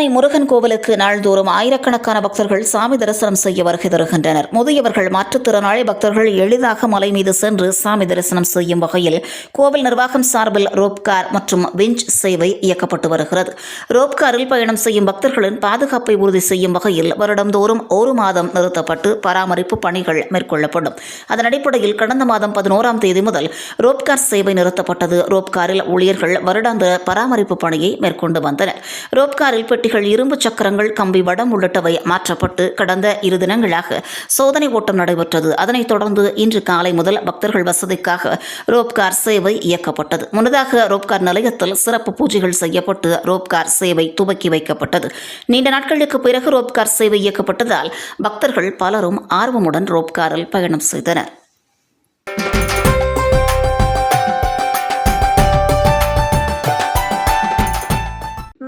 சென்னை முருகன் கோவிலுக்கு நாள்தோறும் ஆயிரக்கணக்கான பக்தர்கள் சாமி தரிசனம் செய்ய வருகை தருகின்றனர். முதியவர்கள் மாற்றுத்திறனாளி பக்தர்கள் எளிதாக மலை மீது சென்று சாமி தரிசனம் செய்யும் வகையில் கோவில் நிர்வாகம் சார்பில் ரோப்கார் மற்றும் விஞ்ச் சேவை இயக்கப்பட்டு வருகிறது. ரோப்காரில் பயணம் செய்யும் பக்தர்களின் பாதுகாப்பை உறுதி செய்யும் வகையில் வருடந்தோறும் ஒரு மாதம் நிறுத்தப்பட்டு பராமரிப்பு பணிகள் மேற்கொள்ளப்படும். அதன் அடிப்படையில் கடந்த மாதம் பதினோராம் தேதி முதல் ரோப்கார் சேவை நிறுத்தப்பட்டது. ரோப்காரில் ஊழியர்கள் வருடாந்திர பராமரிப்பு பணியை மேற்கொண்டு வந்தனர். ரோப்காரில் பெட்டி பெட்டிகள் இரும்பு சக்கரங்கள் கம்பி வடம் உள்ளிட்டவை மாற்றப்பட்டு கடந்த இரு தினங்களாக சோதனை ஓட்டம் நடைபெற்றது. அதனைத் தொடர்ந்து இன்று காலை முதல் பக்தர்கள் வசதிக்காக ரோப்கார் சேவை இயக்கப்பட்டது. முன்னதாக ரோப்கார் நிலையத்தில் சிறப்பு பூஜைகள் செய்யப்பட்டு ரோப்கார் சேவை துவக்கி வைக்கப்பட்டது. நீண்ட நாட்களுக்கு பிறகு ரோப்கார் சேவை இயக்கப்பட்டதால் பக்தர்கள் பலரும் ஆர்வமுடன் ரோப்காரில் பயணம் செய்தனர்.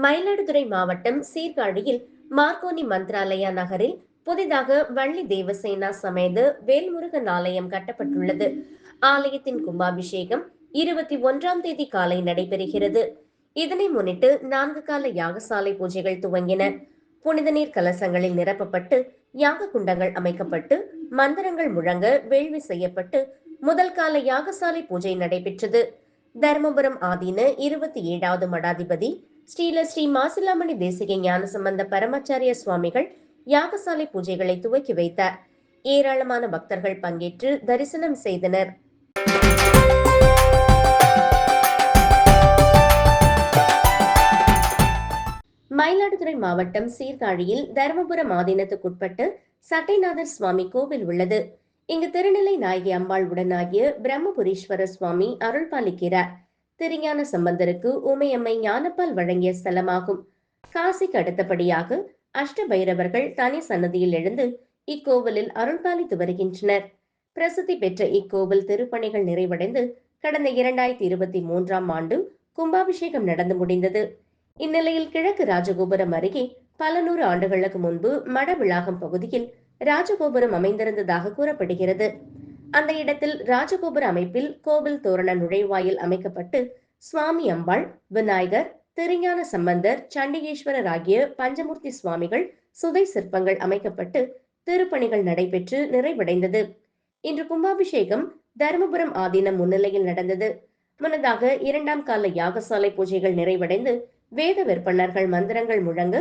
மயிலாடுதுறை மாவட்டம் சீர்காழியில் மார்கோனி மந்திராலயா நகரில் புதிதாக வள்ளி தேவசேனா சமேத வேல்முருகன் ஆலயம் கட்டப்பட்டுள்ளது. ஆலயத்தின் கும்பாபிஷேகம் இருபத்தி ஒன்றாம் தேதி காலை நடைபெறுகிறது. இதனை முன்னிட்டு நான்கு கால யாகசாலை பூஜைகள் துவங்கின. புனித நீர் கலசங்களில் நிரப்பப்பட்டு யாக குண்டங்கள் அமைக்கப்பட்டு மந்திரங்கள் முழங்க வேள்வி செய்யப்பட்டு முதல் கால யாகசாலை பூஜை நடைபெற்றது. தர்மபுரம் ஆதீன இருபத்தி ஏழாவது மடாதிபதி ஸ்ரீல ஸ்ரீ மாசிலாமணி தேசிக ஞானசம்பந்த பரமாச்சாரிய சுவாமிகள் யாகசாலை பூஜைகளை துவக்கி வைத்தார். ஏராளமான பக்தர்கள் பங்கேற்று தரிசனம் செய்தனர். மயிலாடுதுறை மாவட்டம் சீர்காழியில் தருமபுரம் ஆதீனத்துக்குட்பட்டு சட்டைநாதர் சுவாமி கோவில் உள்ளது. இங்கு திருநிலை நாயகி அம்பாள் உடனாகிய பிரம்மபுரீஸ்வரர் சுவாமி அருள் பாலிக்கிறார் திருஞான சம்பந்தருக்கு உமையம்மை ஞானப்பால் வழங்கிய ஸ்தலமாகும். காசிக்கு அடுத்தபடியாக அஷ்டபைரவர்கள் தனி சன்னதியில் எழுந்து இக்கோவிலில் அருள்பாலித்து வருகின்றனர். பிரசித்தி பெற்ற இக்கோவில் திருப்பணிகள் நிறைவடைந்து கடந்த இரண்டாயிரத்தி இருபத்தி மூன்றாம் ஆண்டு கும்பாபிஷேகம் நடந்து முடிந்தது. இந்நிலையில் கிழக்கு ராஜகோபுரம் அருகே பல நூறு ஆண்டுகளுக்கு முன்பு மடவிளாகம் பகுதியில் ராஜகோபுரம் அமைந்திருந்ததாக கூறப்படுகிறது. அந்த இடத்தில் ராஜகோபுர அமைப்பில் கோவில் தோரண நுழைவாயில் அமைக்கப்பட்டு சுவாமி அம்பாள் விநாயகர் திருஞான சம்பந்தர் சண்டிகேஸ்வரர் ஆகிய பஞ்சமூர்த்தி சுவாமிகள் சுதை சிற்பங்கள் அமைக்கப்பட்டு திருப்பணிகள் நடைபெற்று நிறைவடைந்தது. இன்று கும்பாபிஷேகம் தருமபுரம் ஆதீனம் முன்னிலையில் நடந்தது. முன்னதாக இரண்டாம் கால யாகசாலை பூஜைகள் நிறைவடைந்து வேத விற்பனர்கள் மந்திரங்கள் முழங்க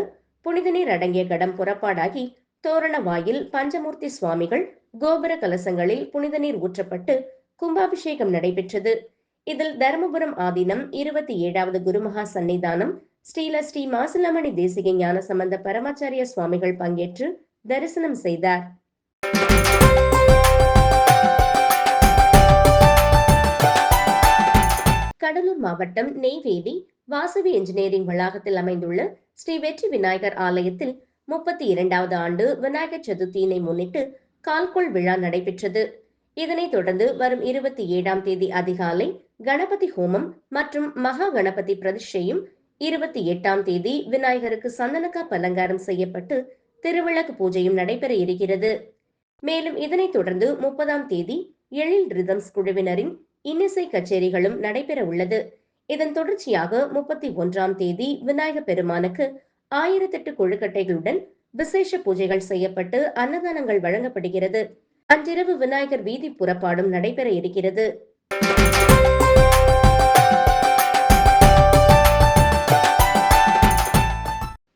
புனித நீர் அடங்கிய கடம் புறப்பாடாகி தோரண வாயில் பஞ்சமூர்த்தி சுவாமிகள் கோபுர கலசங்களில் புனித நீர் ஊற்றப்பட்டு கும்பாபிஷேகம் நடைபெற்றது. இதில் தருமபுரம் ஆதீனம் இருபத்தி ஏழாவது குருமகா சன்னிதானம் ஸ்ரீல ஸ்ரீ மாசிலாமணி தேசிக ஞான சம்பந்த பரமாச்சாரிய சுவாமிகள் பங்கேற்று தரிசனம் செய்தார். கடலூர் மாவட்டம் நெய்வேலி வாசவி இன்ஜினியரிங் வளாகத்தில் அமைந்துள்ள ஸ்ரீ வெற்றி விநாயகர் ஆலயத்தில் முப்பத்தி இரண்டாவது ஆண்டு விநாயகர் சதுர்த்தியினை முன்னிட்டு கால்கோள் விழா நடைபெற்றது. இதனைத் தொடர்ந்து வரும் இருபத்தி ஏழாம் தேதி அதிகாலை கணபதி ஹோமம் மற்றும் மகா கணபதி பிரதிஷ்டையும் இருபத்தி எட்டாம் தேதி விநாயகருக்கு சந்தனக்கா பலங்காரம் செய்யப்பட்டு திருவிளக்கு பூஜையும் நடைபெற இருக்கிறது. மேலும் இதனைத் தொடர்ந்து முப்பதாம் தேதி எழில் ரிதம்ஸ் குழுவினரின் இன்னிசை கச்சேரிகளும் நடைபெற உள்ளது. இதன் தொடர்ச்சியாக முப்பத்தி ஒன்றாம் தேதி விநாயகர் பெருமானுக்கு ஆயிரத்தெட்டு கொழுக்கட்டைகளுடன் விசேஷ பூஜைகள் செய்யப்பட்டு அன்னதானங்கள் வழங்கப்படுகிறது. அன்றிரவு விநாயகர் வீதி புறப்பாடும் நடைபெற இருக்கிறது.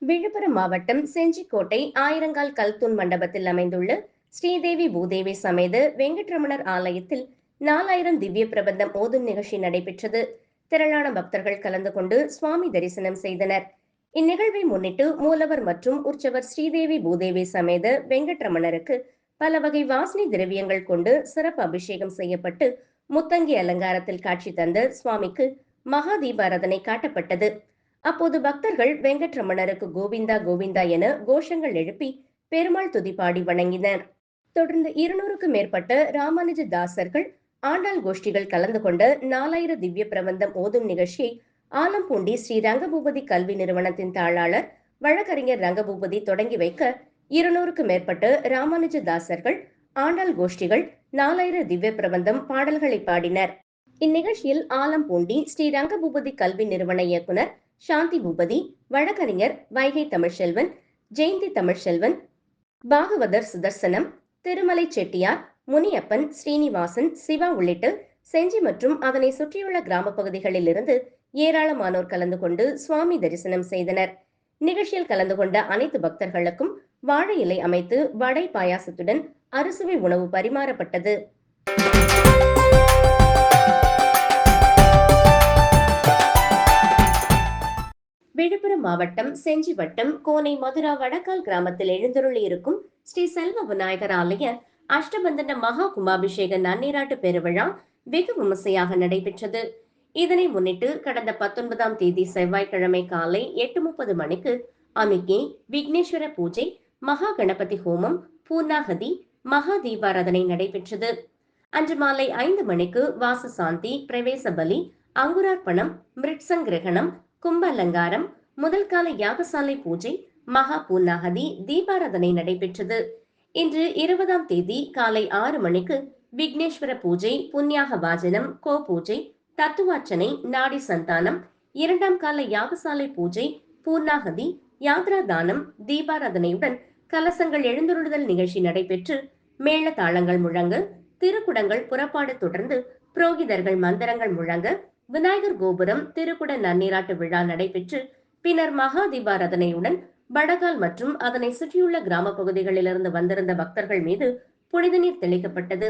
விழுப்புரம் மாவட்டம் செஞ்சிக்கோட்டை ஆயிரங்கால் கல்தூன் மண்டபத்தில் அமைந்துள்ள ஸ்ரீதேவி பூதேவி சமேத வெங்கட்ரமணர் ஆலயத்தில் நாலாயிரம் திவ்ய பிரபந்தம் ஓதும் நிகழ்ச்சி நடைபெற்றது. திரளான பக்தர்கள் கலந்து கொண்டு சுவாமி தரிசனம் செய்தனர். இந்நிகழ்வை முன்னிட்டு மூலவர் மற்றும் உற்சவர் ஸ்ரீதேவி பூதேவி சமேத வெங்கட்ரமணருக்கு பல வகை வாசனை திரவியங்கள் கொண்டு சிறப்பு அபிஷேகம் செய்யப்பட்டு முத்தங்கி அலங்காரத்தில் காட்சி தந்த சுவாமிக்கு மகா தீபாரதனை காட்டப்பட்டது. அப்போது பக்தர்கள் வெங்கட்ரமணருக்கு கோவிந்தா கோவிந்தா என கோஷங்கள் எழுப்பி பெருமாள் துதிப்பாடி வணங்கினர். தொடர்ந்து இருநூறுக்கும் மேற்பட்ட ராமானுஜ தாசர்கள் ஆண்டாள் கோஷ்டிகள் கலந்து கொண்ட நாலாயிர திவ்ய பிரபந்தம் ஓதும் நிகழ்ச்சியை ஆலம்பூண்டி ஸ்ரீ ரங்கபூபதி கல்வி நிறுவனத்தின் தாளாளர் வழக்கறிஞர் ரங்கபூபதி தொடங்கி வைக்க இருநூறுக்கு மேற்பட்ட ராமானுஜ தாசர்கள் ஆண்டாள் கோஷ்டிகள் நாலாயிர திவ்ய பிரபந்தம் பாடல்களை பாடினர். இந்நிகழ்ச்சியில் ஆலம்பூண்டி ஸ்ரீ ரங்கபூபதி கல்வி நிறுவன இயக்குனர் சாந்தி பூபதி வழக்கறிஞர் வைகை தமிழ்செல்வன் ஜெயந்தி தமிழ்செல்வன் பாகவதர் சுதர்சனம் திருமலை செட்டியார் முனியப்பன் ஸ்ரீனிவாசன் சிவா உள்ளிட்ட செஞ்சி மற்றும் அதனை சுற்றியுள்ள கிராம பகுதிகளில் இருந்து ஏராளமானோர் கலந்து கொண்டு சுவாமி தரிசனம் செய்தனர். நிகழ்ச்சியில் கலந்து கொண்ட அனைத்து பக்தர்களுக்கும் வாழை இலை அமைத்து வடை பாயாசத்துடன் அறுசுவை உணவு பரிமாறப்பட்டது. விழுப்புரம் மாவட்டம் செஞ்சி வட்டம் கோனை மதுரா வடக்கால் கிராமத்தில் எழுந்தருளி இருக்கும் ஸ்ரீ செல்வ விநாயகர் ஆலய அஷ்டபந்தன மகா கும்பாபிஷேக நன்னீராட்டு பெருவிழா வெகு விமர்சையாக நடைபெற்றது. இதனை முன்னிட்டு கடந்த பத்தொன்பதாம் தேதி செவ்வாய்க்கிழமை காலை எட்டு முப்பது மணிக்கு அமிகே விக்னேஸ்வர பூஜை மகா கணபதி ஹோமம் பூர்ணாகதி மகா தீபாராதனை நடைபெற்றது. அன்று மாலை ஐந்து மணிக்கு வாச சாந்தி பிரவேச பலி அங்குரார்ப்பணம் மிருட்சங் கிரகணம் கும்ப அலங்காரம் முதல் கால யாகசாலை பூஜை மகா பூர்ணாகதி தீபாராதனை நடைபெற்றது. இன்று இருபதாம் தேதி காலை ஆறு மணிக்கு விக்னேஸ்வர பூஜை புண்ணியாக வாஜனம் கோ பூஜை தத்துவார்ச்சனை நாடி சந்தானம் இரண்டாம் கால யாகசாலை பூஜை பூர்ணாகதி யாத்ரா தானம் தீபாராதனையுடன் கலசங்கள் எழுந்துருளுதல் நிகழ்ச்சி நடைபெற்று மேள தாளங்கள் முழங்க திருக்குடங்கள் புறப்பாடு தொடர்ந்து புரோகிதர்கள் மந்திரங்கள் முழங்க விநாயகர் கோபுரம் திருக்குட நன்னீராட்டு விழா நடைபெற்று பின்னர் மகா தீபாராதனையுடன் வடகால் மற்றும் அதனை சுற்றியுள்ள கிராம பகுதிகளிலிருந்து வந்திருந்த பக்தர்கள் மீது புனித நீர் தெளிக்கப்பட்டது.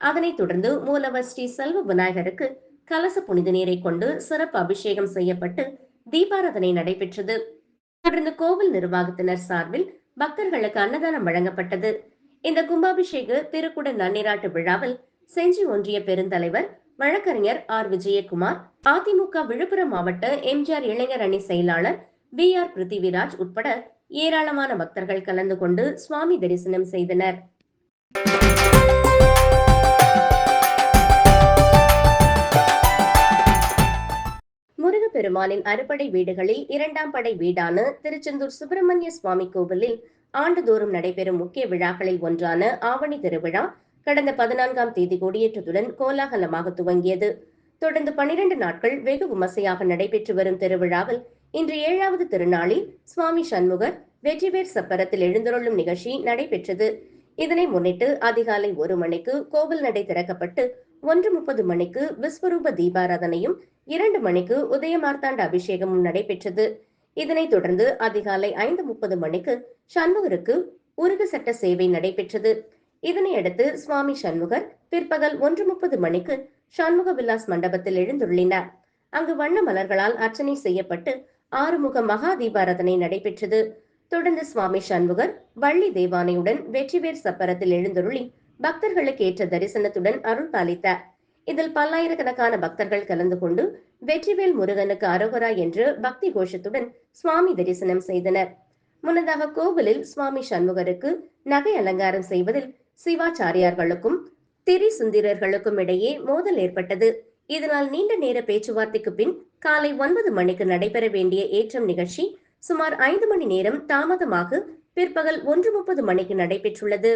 அதனைத் தொடர்ந்து மூலவர் ஸ்ரீ செல்வ விநாயகருக்கு கலச புனித நீரை கொண்டு சிறப்பு அபிஷேகம் செய்யப்பட்டு தீபாராதனை நடைபெற்றது. தொடர்ந்து கோவில் நிர்வாகத்தினர் சார்பில் பக்தர்களுக்கு அன்னதானம் வழங்கப்பட்டது. இந்த கும்பாபிஷேக திருக்குட நன்னீராட்டு விழாவில் செஞ்சி ஒன்றிய பெருந்தலைவர் வழக்கறிஞர் ஆர். விஜயகுமார் அதிமுக விழுப்புரம் மாவட்ட எம்ஜிஆர் இளைஞர் அணி செயலாளர் பி ஆர். பிருத்திவிராஜ் உட்பட ஏராளமான பக்தர்கள் கலந்து கொண்டு சுவாமி தரிசனம் செய்தனர். முருகப்பெருமானின் அறுபடை வீடுகளில் இரண்டாம் படை வீடான திருச்செந்தூர் சுப்பிரமணிய சுவாமி கோவிலில் ஆண்டுதோறும் நடைபெறும் முக்கிய விழாக்களில் ஒன்றான ஆவணி திருவிழா கடந்த பதினான்காம் தேதி கொடியேற்றத்துடன் கோலாகலமாக துவங்கியது. தொடர்ந்து பனிரெண்டு நாட்கள் வெகு விமர்சையாக நடைபெற்று வரும் திருவிழாவில் இன்று ஏழாவது திருநாளில் சுவாமி சண்முகர் வெற்றிவேர் சப்பரத்தில் எழுந்தருளும் நிகழ்ச்சி நடைபெற்றது. இதனை முன்னிட்டு அதிகாலை ஒரு மணிக்கு கோவில் நடை திறக்கப்பட்டு ஒன்று முப்பது மணிக்கு விஸ்வரூப தீபாராதனையும் இரண்டு மணிக்கு உதயமார்த்தாண்ட அபிஷேகமும் நடைபெற்றது. இதனைத் தொடர்ந்து அதிகாலை ஐந்து முப்பது மணிக்கு சண்முகருக்கு உருகு சட்ட சேவை நடைபெற்றது. இதனையடுத்து சுவாமி சண்முகர் பிற்பகல் ஒன்று முப்பது மணிக்கு சண்முக விலாஸ் மண்டபத்தில் எழுந்துள்ளினார். அங்கு வண்ண மலர்களால் அர்ச்சனை செய்யப்பட்டு ஆறுமுக மகா தீபாராதனை நடைபெற்றது. தொடர்ந்து சுவாமி சண்முகர் வள்ளி தேவானையுடன் வெற்றிவேர் சப்பரத்தில் எழுந்தருளி பக்தர்களுக்கு ஏற்ற தரிசனத்துடன் அருள் பாலித்தார். இதில் பல்லாயிரக்கணக்கான பக்தர்கள் கலந்து கொண்டு வெற்றிவேல் முருகனுக்கு அரோகரா என்று பக்தி கோஷத்துடன் சுவாமி தரிசனம் செய்தனர். முன்னதாக கோவிலில் சுவாமி சண்முகருக்கு நகை அலங்காரம் செய்வதில் சிவாச்சாரியார்களுக்கும் திரி சுந்திரர்களுக்கும் இடையே மோதல் ஏற்பட்டது. இதனால் நீண்ட நேர பேச்சுவார்த்தைக்கு பின் காலை ஒன்பது மணிக்கு நடைபெற வேண்டிய ஏற்றம் நிகழ்ச்சி சுமார் ஐந்து மணி நேரம் தாமதமாக பிற்பகல் ஒன்று முப்பது மணிக்கு நடைபெற்றுள்ளது.